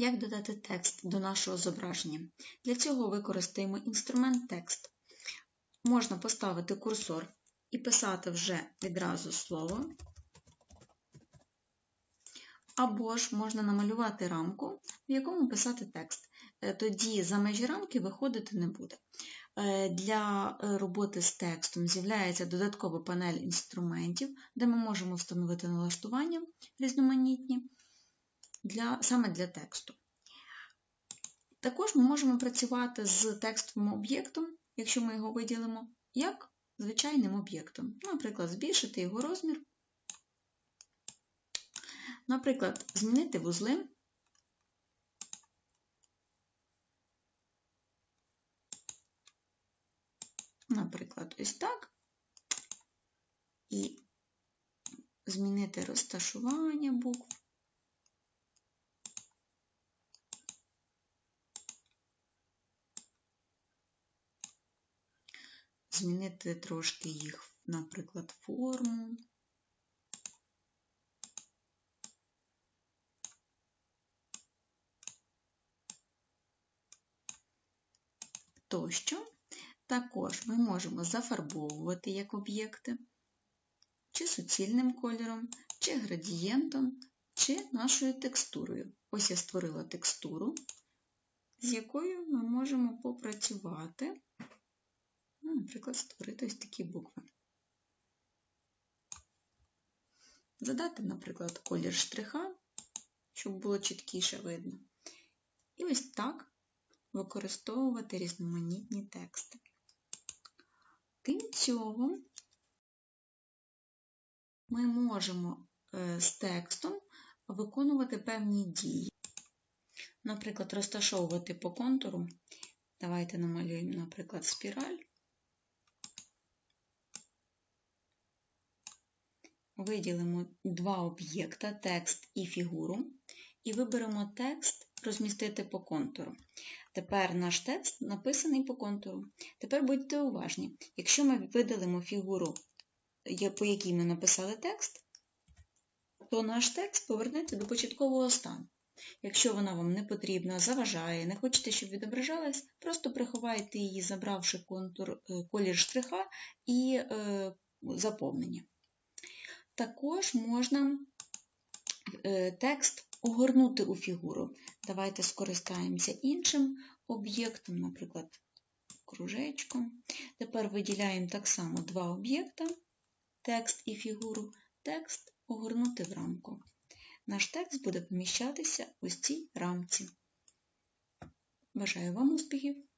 Як додати текст до нашого зображення? Для цього використаємо інструмент текст. Можна поставити курсор і писати вже відразу слово, або ж можна намалювати рамку, в якому писати текст. Е, тоді за межі рамки виходити не буде. Е, для роботи з текстом з'являється додаткова панель інструментів, де ми можемо встановити налаштування різноманітні для, саме для тексту. Також ми можемо працювати з текстовим об'єктом, якщо ми його виділимо, як звичайним об'єктом. Наприклад, збільшити його розмір. Наприклад, змінити вузли. Наприклад, ось так. І змінити розташування букв. Змінити трошки їх, наприклад, форму. Тощо. Також ми можемо зафарбовувати як об'єкти, чи суцільним кольором, чи градієнтом, чи нашою текстурою. Ось я створила текстуру, з якою ми можемо попрацювати Ну, наприклад, створити ось такі букви. Задати, наприклад, колір штриха, щоб було чіткіше видно. І ось так використовувати різноманітні тексти. Крім цього, ми можемо е, з текстом виконувати певні дії. Наприклад, розташовувати по контуру. Давайте намалюємо, наприклад, спіраль. Виділимо два об'єкта, текст і фігуру, і виберемо текст розмістити по контуру. Тепер наш текст написаний по контуру. Тепер будьте уважні, якщо ми видалимо фігуру, по якій ми написали текст, то наш текст повернеться до початкового стану. Якщо вона вам не потрібна, заважає, не хочете, щоб відображалась, просто приховайте її, забравши контур, е, колір штриха і е, заповнення. Також можна е, текст огорнути у фігуру. Давайте скористаємося іншим об'єктом, наприклад, кружечком. Тепер виділяємо так само два об'єкта, текст і фігуру, текст огорнути в рамку. Наш текст буде поміщатися ось цій рамці. Бажаю вам успіхів!